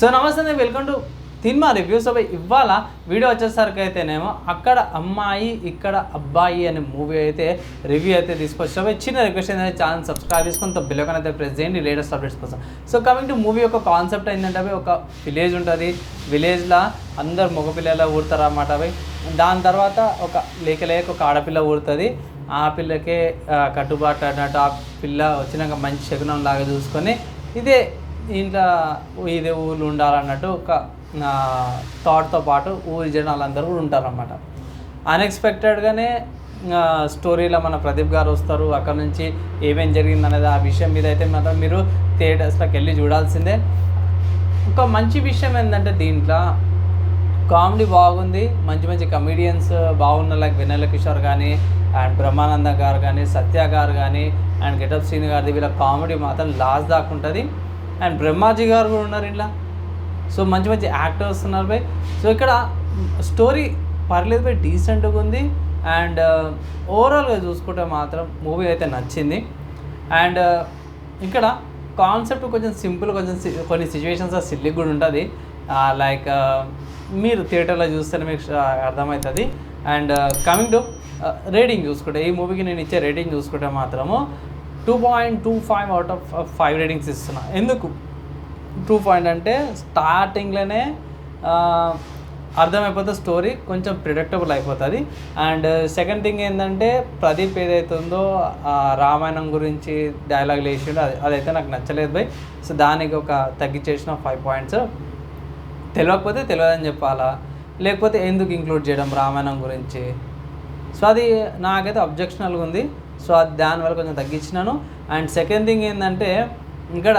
So నమస్తే welcome to cinema reviews అవి ఇవాళ వీడియో వచ్చేసరికి అయితేనేమో అక్కడ అమ్మాయి ఇక్కడ అబ్బాయి అనే మూవీ అయితే రివ్యూ అయితే తీసుకొచ్చాం. చిన్న రిక్వెస్ట్ ఏంటంటే ఛానల్ సబ్స్క్రైబ్ చేసుకొని బెల్లకన్ అయితే ప్రెస్ చేయండి లేటెస్ట్ అప్డేట్స్ కోసం. సో కమింగ్ టు మూవీ యొక్క కాన్సెప్ట్ ఏంటంటే అవి ఒక విలేజ్ ఉంటుంది. విలేజ్లో అందరు మగపిల్లల ఊడతారు అన్నమాట అవి దాని తర్వాత ఒక లేక లేక ఒక ఆడపిల్ల ఊడుతుంది ఆ పిల్లకే కట్టుబాటు అన్నట్టు ఆ పిల్ల వచ్చినాక మంచి శకునం లాగా చూసుకొని ఇదే ఇంట్లో ఇదే ఊళ్ళు ఉండాలన్నట్టు ఒక థాట్తో పాటు ఊరి జనాలందరూ కూడా ఉంటారన్నమాట. అన్ఎక్స్పెక్టెడ్గానే స్టోరీలో మన ప్రదీప్ గారు వస్తారు. అక్కడ నుంచి ఏమేం జరిగింది అనేది ఆ విషయం మీద అయితే మాత్రం మీరు థియేటర్స్లోకి వెళ్ళి చూడాల్సిందే. ఒక మంచి విషయం ఏంటంటే దీంట్లో కామెడీ బాగుంది. మంచి మంచి కమెడియన్స్ బాగున్న లైక్ వెన్నెల కిషోర్ కానీ అండ్ బ్రహ్మానంద గారు కానీ సత్య గారు కానీ అండ్ గెటప్ సీన్ గారిది వీళ్ళ కామెడీ మాత్రం లాస్ట్ దాకా ఉంటుంది. అండ్ బ్రహ్మాజీ గారు కూడా ఉన్నారు ఇలా సో మంచి మంచి యాక్టర్స్ ఉన్నారు బై. సో ఇక్కడ స్టోరీ పర్లేదు బై డీసెంట్గా ఉంది. అండ్ ఓవరాల్గా చూసుకుంటే మాత్రం మూవీ అయితే నచ్చింది. అండ్ ఇక్కడ కాన్సెప్ట్ కొంచెం సింపుల్ కొంచెం సి- కొన్ని సిచ్యువేషన్స్ సిల్లి కూడా ఉంటుంది. లైక్ మీరు థియేటర్లో చూస్తేనే మీకు అర్థమవుతుంది. అండ్ కమింగ్ టు రేటింగ్ చూసుకుంటే ఈ మూవీకి నేను ఇచ్చే రేటింగ్ చూసుకుంటే మాత్రము two point two five out of five ratings ఇస్తున్నా. ఎందుకు? టూ పాయింట్ అంటే స్టార్టింగ్లోనే అర్థమైపోతే స్టోరీ కొంచెం ప్రిడిక్టబుల్ అయిపోతుంది. అండ్ సెకండ్ థింగ్ ఏంటంటే ప్రదీప్ ఏదైతుందో రామాయణం గురించి డైలాగ్ వేసిండో అది అదైతే నాకు నచ్చలేదు బై. సో దానికి ఒక తగ్గించేసిన ఫైవ్ పాయింట్స్ తెలియకపోతే తెలియదని చెప్పాలా? లేకపోతే ఎందుకు ఇంక్లూడ్ చేయడం రామాయణం గురించి? సో అది నాకైతే అబ్జెక్షనల్గా ఉంది. సో అది దానివల్ల కొంచెం తగ్గించినాను. అండ్ సెకండ్ థింగ్ ఏంటంటే ఇక్కడ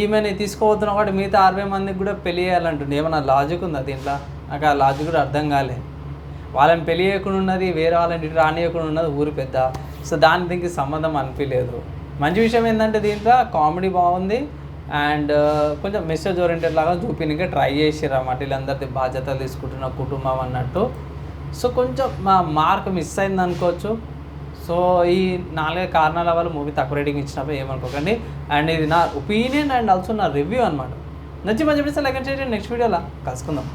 ఈమెని తీసుకోబోతున్న ఒకటి మిగతా అరవై మందికి కూడా పెళ్ళి చేయాలంటుండే. ఏమన్నా లాజిక్ ఉందా దీంట్లో? నాకు ఆ లాజిక్ కూడా అర్థం కాలే. వాళ్ళని పెళ్ళి చేయకుండా ఉన్నది వేరే వాళ్ళని ఇటు రానియకుండా ఉన్నది ఊరు పెద్ద. సో దాని దీనికి సంబంధం అనిపించలేదు. మంచి విషయం ఏంటంటే దీంట్లో కామెడీ బాగుంది. అండ్ కొంచెం మెసేజ్ ఓరియంటెడ్ లాగా చూపించడానికి ట్రై చేసిర్రు అన్నమాట వీళ్ళందరిది బాధ్యతలు తీసుకుంటున్న కుటుంబం అన్నట్టు. సో కొంచెం మా మార్క్ మిస్ అయింది అనుకోవచ్చు సో ఈ నాలుగే కారణాల వల్ల మూవీ తక్కువ రేటింగ్ ఇచ్చినప్పుడు ఏమనుకోకండి. అండ్ ఇది నా ఒపీనియన్ అండ్ ఆల్సో నా రివ్యూ అనమాట నచ్చి మంచి లైక్ అండ్ చేయండి. నెక్స్ట్ వీడియోలో కలుసుకుందాం.